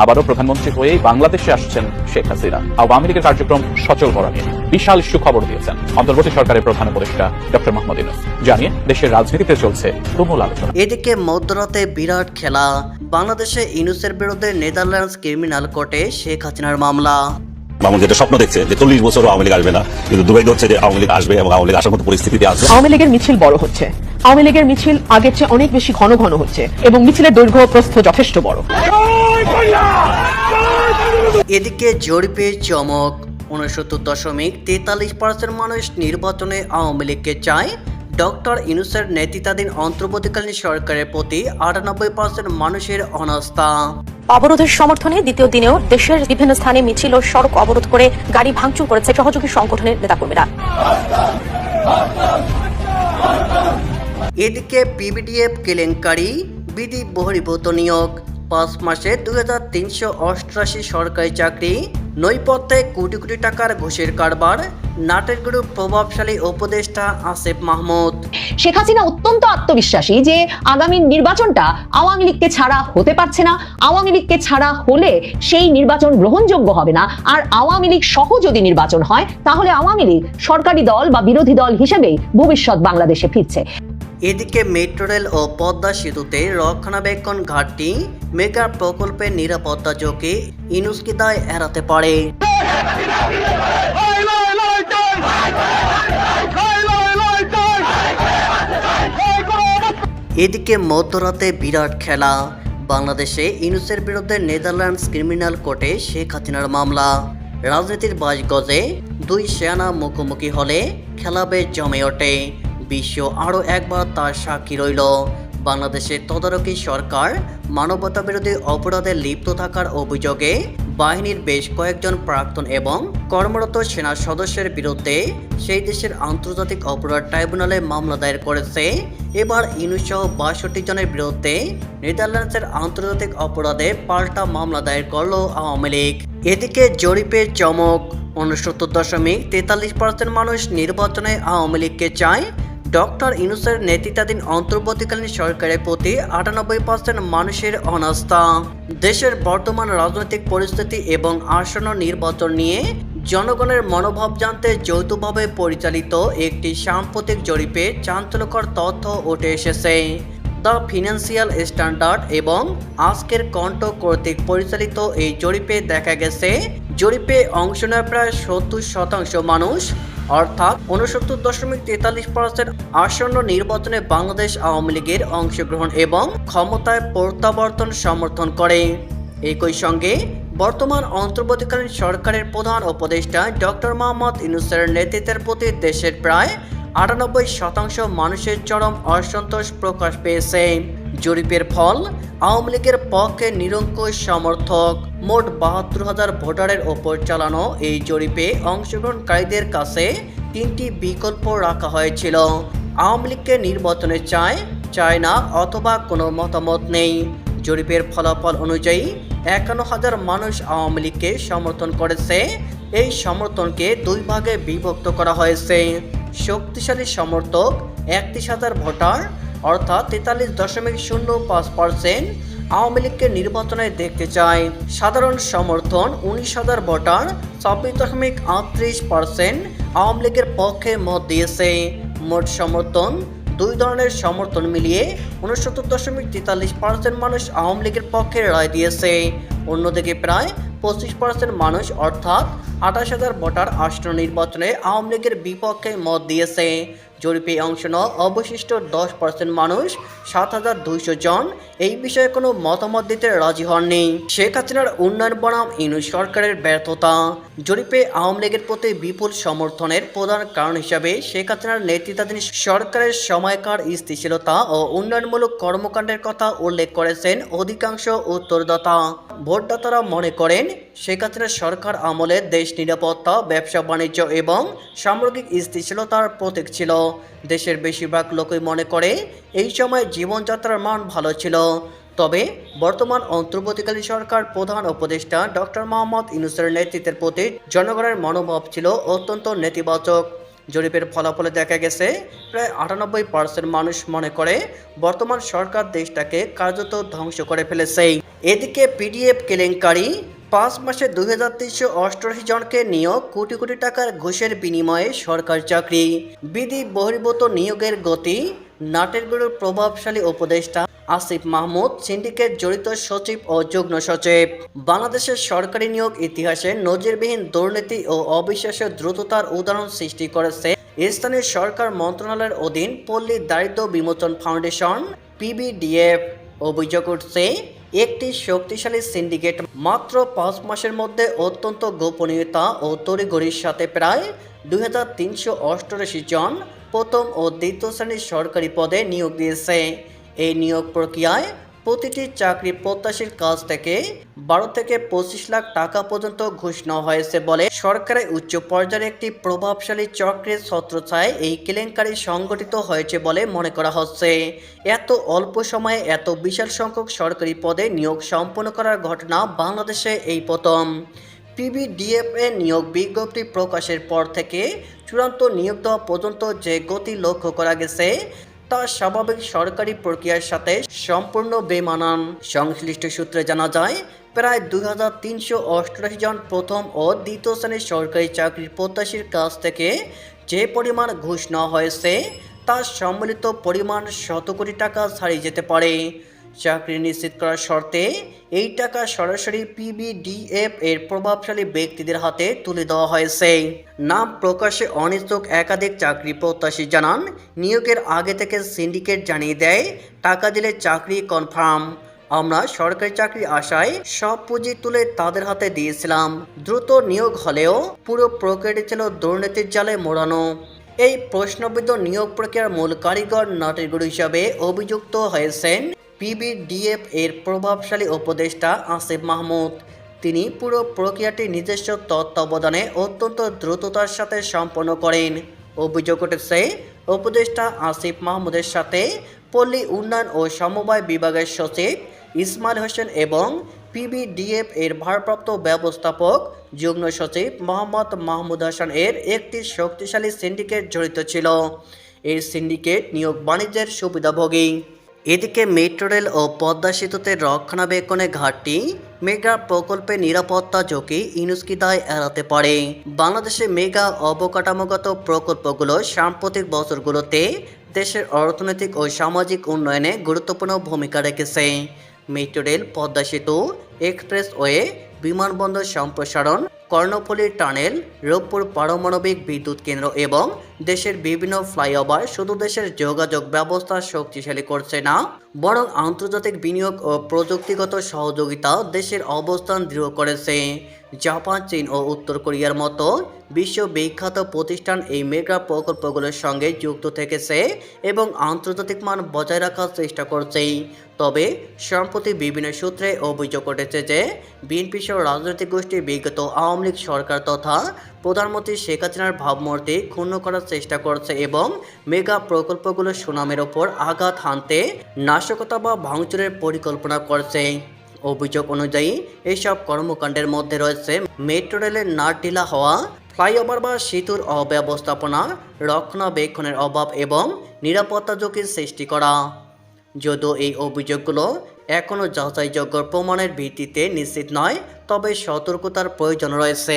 আবারও প্রধানমন্ত্রী হয়েই বাংলাদেশে আসছেন শেখ হাসিনা। আওয়ামী লীগের কার্যক্রম সচল করা নিয়ে বিশাল সুখবর দিয়েছেন অন্তর্বর্তী সরকারের প্রধান উপদেষ্টা ডক্টর মোহাম্মদ ইউনুস। জানিয়ে দেশের রাজনীতিতে চলছে তুমুল আলোচনা। এদিকে মধ্যরাতে বিরাট খেলা। বাংলাদেশে ইনুসের বিরুদ্ধে নেদারল্যান্ডস ক্রিমিনাল কোর্টে শেখ হাসিনার মামলা। মামুন যেটা স্বপ্ন দেখছে যে চল্লিশ বছরও আওয়ামী লীগ আসবে না কিন্তু দুবাই হচ্ছে যে আওয়ামী লীগ আসবে এবং আওয়ামী লীগ আসার মতো পরিস্থিতিতে আছে। আওয়ামী লীগের মিছিল বড় হচ্ছে। আওয়ামী লীগের মিছিল আগের চেয়ে অনেক বেশি ঘন ঘন হচ্ছে এবং মিছিলের দৈর্ঘ্য প্রস্থ যথেষ্ট বড়। এদিকে জরিপে চমক উনসত্তর দশমিক তেতাল্লিশ পার্সেন্ট মানুষ নির্বাচনে আওয়ামী লীগকে চায় ডক্টর ইনুসের নেতৃত্বাধীন অন্তর্বর্তীকালীন সরকারের প্রতি আটানব্বই পার্সেন্ট মানুষের অনাস্থা। অবরোধের সমর্থনে দ্বিতীয় দিনেও দেশের বিভিন্ন স্থানে মিছিল ও সড়ক অবরোধ করে গাড়ি ভাঙচুর করেছে সহযোগী সংগঠনের নেতাকর্মীরা। এদিকে পিবিডিএফ কেলেঙ্কারি বিধি বহির্ভূত নিয়োগ। পাঁচ মাসে দুই হাজার তিনশো অষ্টআশি সরকারি চাকরি, নৈপথ্যে কোটি কোটি টাকার ঘুষের কারবার, নাটের গ্রুপ প্রভাবশালী উপদেষ্টা আসিফ মাহমুদ। শেখ হাসিনা অত্যন্ত আত্মবিশ্বাসী যে আগামী নির্বাচনটা আওয়ামী লীগকে ছাড়া হতে পারছে না। আওয়ামী লীগকে ছাড়া হলে সেই নির্বাচন গ্রহণযোগ্য হবে না। আর আওয়ামী লীগ সহ যদি নির্বাচন হয়, তাহলে আওয়ামী লীগ সরকারি দল বা বিরোধী দল হিসেবেই ভবিষ্যৎ বাংলাদেশে ফিরছে। এদিকে মেট্রো রেল ও পদ্মা সেতুতে রক্ষণাবেক্ষণ ঘাটটি মেগা প্রকল্পের নিরাপত্তা ঝুঁকি ইনুসকি দায় এড়াতে পারে। এদিকে মধ্যরাতে বিরাট খেলা, বাংলাদেশে ইনুসের বিরুদ্ধে নেদারল্যান্ডস ক্রিমিনাল কোর্টে শেখ হাসিনার মামলা। রাজনীতির বাজগজে দুই সেনা মুখোমুখি হলে খেলা বেশ জমে ওঠে। বিশ্ব আরও একবার তার সাক্ষী রইল। বাংলাদেশের তদারকি সরকার মানবতা বিরোধী অপরাধে লিপ্ত থাকার অভিযোগে বাহিনীর বেশ কয়েকজন প্রাক্তন এবং কর্মরত সেনা সদস্যের বিরুদ্ধে সেই দেশের আন্তর্জাতিক অপরাধ ট্রাইব্যুনালে মামলা দায়ের করেছে। এবার ইনুসহ বাষট্টি জনের বিরুদ্ধে নেদারল্যান্ডসের আন্তর্জাতিক অপরাধে পাল্টা মামলা দায়ের করল আওয়ামী লীগ। এদিকে জরিপের চমক, উনসত্তর দশমিক তেতাল্লিশ পার্সেন্ট মানুষ নির্বাচনে আওয়ামী লীগকে চায় ডক্টর ইনুসের নেতৃত্বাধীন অন্তর্বর্তীকালীন সরকারের প্রতি আটানব্বই পার্সেন্ট মানুষের অনাস্থা। দেশের বর্তমান রাজনৈতিক পরিস্থিতি এবং আসন্ন নির্বাচন নিয়ে জনগণের মনোভাব জানতে যৌথভাবে পরিচালিত একটি সাম্প্রতিক জরিপে চাঞ্চল্যকর তথ্য উঠে এসেছে। দ্য ফিনান্সিয়াল স্ট্যান্ডার্ড এবং আজকের কণ্ঠ কর্তৃক পরিচালিত এই জরিপে দেখা গেছে, জরিপে অংশ নেয় প্রায় সত্তর শতাংশ মানুষ অর্থাৎ উনসত্তর দশমিক তেতাল্লিশ পার্সেন্ট আসন্ন নির্বাচনে বাংলাদেশ আওয়ামী লীগের অংশগ্রহণ এবং ক্ষমতায় প্রত্যাবর্তন সমর্থন করে। একই সঙ্গে বর্তমান অন্তর্বর্তীকালীন সরকারের প্রধান উপদেষ্টা ডক্টর মোহাম্মদ ইউনুসের নেতৃত্বের প্রতি দেশের প্রায় আটানব্বই শতাংশ মানুষের চরম অসন্তোষ প্রকাশ পেয়েছে। জরিপের ফল আওয়ামী লীগের পক্ষে নিরঙ্কুশ সমর্থক। মোট বাহাত্তর হাজার ভোটারের ওপর চালানো এই জরিপে অংশগ্রহণকারীদের কাছে তিনটি বিকল্প রাখা হয়েছিল। আওয়ামী লীগকে নির্বাচনে চায় চায় না অথবা কোনো মতামত নেই। জরিপের ফলাফল অনুযায়ী একান্ন হাজার মানুষ আওয়ামী লীগকে সমর্থন করেছে। এই সমর্থনকে দুই ভাগে বিভক্ত করা হয়েছে। শক্তিশালী সমর্থক একত্রিশ হাজার ভোটার, অর্থাৎ তেতাল্লিশ দশমিক শূন্য পাঁচ পার্সেন্ট আওয়ামী লীগকে নির্বাচনে দেখতে চায় সাধারণ সমর্থন, উনিশ হাজার ভোটার, ছাব্বিশ দশমিক আটত্রিশ পার্সেন্ট আওয়ামী লীগের পক্ষে মত দিয়েছে। মোট সমর্থন, দুই ধরনের সমর্থন মিলিয়ে উনসত্তর দশমিক তেতাল্লিশ পার্সেন্ট মানুষ আওয়ামী লীগের পক্ষে রায় দিয়েছে। অন্যদিকে প্রায় পঁচিশ পার্সেন্ট মানুষ অর্থাৎ আঠাশ হাজার ভোটার আসন্ন নির্বাচনে আওয়ামী লীগের বিপক্ষে মত দিয়েছে। জরিপে অংশ নেওয়া অবশিষ্ট দশ পার্সেন্ট মানুষ সাত হাজার দুইশো জন এই বিষয়ে কোনো মতামত দিতে রাজি হননি। শেখ হাসিনার উন্নয়ন বনাম ইনু সরকারের ব্যর্থতা। জরিপে আওয়ামী লীগের প্রতি বিপুল সমর্থনের প্রধান কারণ হিসাবে শেখ হাসিনার নেতৃত্বাধীন সরকারের সময়কার স্থিতিশীলতা ও উন্নয়নমূলক কর্মকাণ্ডের কথা উল্লেখ করেছেন অধিকাংশ উত্তরদাতা। ভোটদাতারা মনে করেন, শেখ হাসিনার সরকার আমলে দেশ নিরাপত্তা, ব্যবসা বাণিজ্য এবং সামগ্রিক স্থিতিশীলতার প্রতীক ছিল। দেশের বেশিরভাগ লোকই মনে করে, এই সময় জীবনযাত্রার মান ভালো ছিল। তবে বর্তমান অন্তর্বর্তীকালীন সরকার প্রধান উপদেষ্টা ডক্টর মোহাম্মদ ইউনুসের নেতৃত্বের প্রতি জনগণের মনোভাব ছিল অত্যন্ত নেতিবাচক। জরিপের ফলাফলে দেখা গেছে, প্রায় আটানব্বই পার্সেন্ট মানুষ মনে করে, বর্তমান সরকার দেশটাকে কার্যত ধ্বংস করে ফেলেছে। এদিকে পিডিএফ কেলেঙ্কারি পাঁচ মাসে দুই হাজার তিনশো অষ্টআশি জনকে নিয়োগ, কোটি কোটি টাকার ঘুষের বিনিময়ে সরকার চাকরি। বিধি বহির্ভূত নিয়োগের গতি নাটেরগুলোর প্রভাবশালী উপদেষ্টা আসিফ মাহমুদ, সিন্ডিকেট জড়িত সচিব ও যুগ্ম সচিব। বাংলাদেশের সরকারি নিয়োগ ইতিহাসে নজিরবিহীন দুর্নীতি ও অবিশ্বাসের দ্রুততার উদাহরণ সৃষ্টি করেছে স্থানীয় সরকার মন্ত্রণালয়ের অধীন পল্লী দারিদ্র বিমোচন ফাউন্ডেশন, পিবিডিএফ। অভিযোগ উঠছে একটি শক্তিশালী সিন্ডিকেট মাত্র পাঁচ মাসের মধ্যে অত্যন্ত গোপনীয়তা ও তড়িঘড়ির সাথে প্রায় দুই হাজার তিনশো অষ্টআশি জন প্রথম ও দ্বিতীয় শ্রেণির সরকারি পদে নিয়োগ দিয়েছে। এই নিয়োগ প্রক্রিয়ায় প্রতিটি চাকরি প্রত্যাশীর কাছ থেকে বারো থেকে পঁচিশ লাখ টাকা পর্যন্ত ঘুষ নেওয়া হয়েছে বলে সরকারের উচ্চ পর্যায়ের একটি প্রভাবশালী চক্রের ছত্রছায় এই কেলেঙ্কারি সংগঠিত হয়েছে বলে মনে করা হচ্ছে। এত অল্প সময়ে এত বিশাল সংখ্যক সরকারি পদে নিয়োগ সম্পন্ন করার ঘটনা বাংলাদেশে এই প্রথম। পিবিডিএফ এ নিয়োগ বিজ্ঞপ্তি প্রকাশের পর থেকে চূড়ান্ত নিয়োগ দেওয়া পর্যন্ত যে গতি লক্ষ্য করা গেছে তা স্বাভাবিক সরকারি প্রক্রিয়ার সাথে সম্পূর্ণ বেমানান। সংশ্লিষ্ট সূত্রে জানা যায়, প্রায় দুই হাজার তিনশো অষ্টআশি জন প্রথম ও দ্বিতীয় শ্রেণির সরকারি চাকরির প্রত্যাশীর কাছ থেকে যে পরিমাণ ঘুষ নেওয়া হয়েছে, তার সম্মিলিত পরিমাণ শত কোটি টাকা ছাড়িয়ে যেতে পারে। চাকরি নিশ্চিত করার শর্তে এই টাকা সরাসরি পিবিডিএফ এর প্রভাবশালী ব্যক্তিদের হাতে তুলে দেওয়া হয়েছে। নাম প্রকাশে অনিচ্ছুক একাধিক চাকরি প্রত্যাশী জানান, নিয়োগের আগে থেকে সিন্ডিকেট জানিয়ে দেয়, টাকা দিলে চাকরি কনফার্ম। আমরা সরকারি চাকরি আশায় সব পুঁজি তুলে তাদের হাতে দিয়েছিলাম। দ্রুত নিয়োগ হলেও পুরো প্রক্রিয়াটি ছিল দুর্নীতির জালে মোড়ানো। এই প্রশ্নবিদ্ধ নিয়োগ প্রক্রিয়ার মূল কারিগর নাটেরগুরু হিসাবে অভিযুক্ত হয়েছেন পিবিডিএফ এর প্রভাবশালী উপদেষ্টা আসিফ মাহমুদ। তিনি পুরো প্রক্রিয়াটি নিজস্ব তত্ত্বাবধানে অত্যন্ত দ্রুততার সাথে সম্পন্ন করেন। অভিযোগ উঠেছে, উপদেষ্টা আসিফ মাহমুদের সাথে পল্লী উন্নয়ন ও সমবায় বিভাগের সচিব ইসমাইল হোসেন এবং পিবিডিএফ এর ভারপ্রাপ্ত ব্যবস্থাপক যুগ্ম সচিব মোহাম্মদ মাহমুদ হাসান এর একটি শক্তিশালী সিন্ডিকেট জড়িত ছিল। এই সিন্ডিকেট নিয়োগ বাণিজ্যের সুবিধাভোগী। এদিকে মেট্রো রেল ও পদ্মা সেতুতে রক্ষণাবেক্ষণে ঘাটতি, মেগা প্রকল্পে নিরাপত্তা ঝুঁকি ইনুস্কি দায় এড়াতে পারে। বাংলাদেশে মেগা অবকাঠামোগত প্রকল্পগুলো সাম্প্রতিক বছরগুলোতে দেশের অর্থনৈতিক ও সামাজিক উন্নয়নে গুরুত্বপূর্ণ ভূমিকা রেখেছে। মেট্রো রেল পদ্মা সেতু এক্সপ্রেসওয়ে বিমানবন্দর সম্প্রসারণ কর্ণফুলী টানেল, রূপপুর পারমাণবিক বিদ্যুৎ কেন্দ্র এবং দেশের বিভিন্ন ফ্লাইওভার শুধু দেশের যোগাযোগ ব্যবস্থা শক্তিশালী করছে না, বরং আন্তর্জাতিক বিনিয়োগ ও প্রযুক্তিগত সহযোগিতা দেশের অবস্থান দৃঢ় করেছে। জাপান, চীন ও উত্তর কোরিয়ার মতো বিশ্ব বিখ্যাত প্রতিষ্ঠান এই মেগা প্রকল্পগুলোর সঙ্গে যুক্ত থেকেছে এবং আন্তর্জাতিক মান বজায় রাখার চেষ্টা করছে। তবে সম্প্রতি বিভিন্ন সূত্রে অভিযোগ উঠেছে যে, বিএনপি সহ রাজনৈতিক গোষ্ঠী বিগত আওয়ামী লীগ সরকার তথা প্রধানমন্ত্রী শেখ হাসিনার ভাবমূর্তি ক্ষুণ্ণ করার চেষ্টা করছে এবং মেগা প্রকল্পগুলোর সুনামের ওপর আঘাত হানতে নাশকতা বা ভাঙচুরের পরিকল্পনা করছে। অভিযোগ অনুযায়ী এইসব কর্মকাণ্ডের মধ্যে রয়েছে মেট্রো রেলের না টিলা হওয়া, ফ্লাইওভার বা সেতুর অব্যবস্থাপনা, রক্ষণাবেক্ষণের অভাব এবং নিরাপত্তা ঝুঁকির সৃষ্টি করা। যদিও এই অভিযোগগুলো এখনও যাচাইযোগ্য প্রমাণের ভিত্তিতে নিশ্চিত নয়, তবে সতর্কতার প্রয়োজন রয়েছে।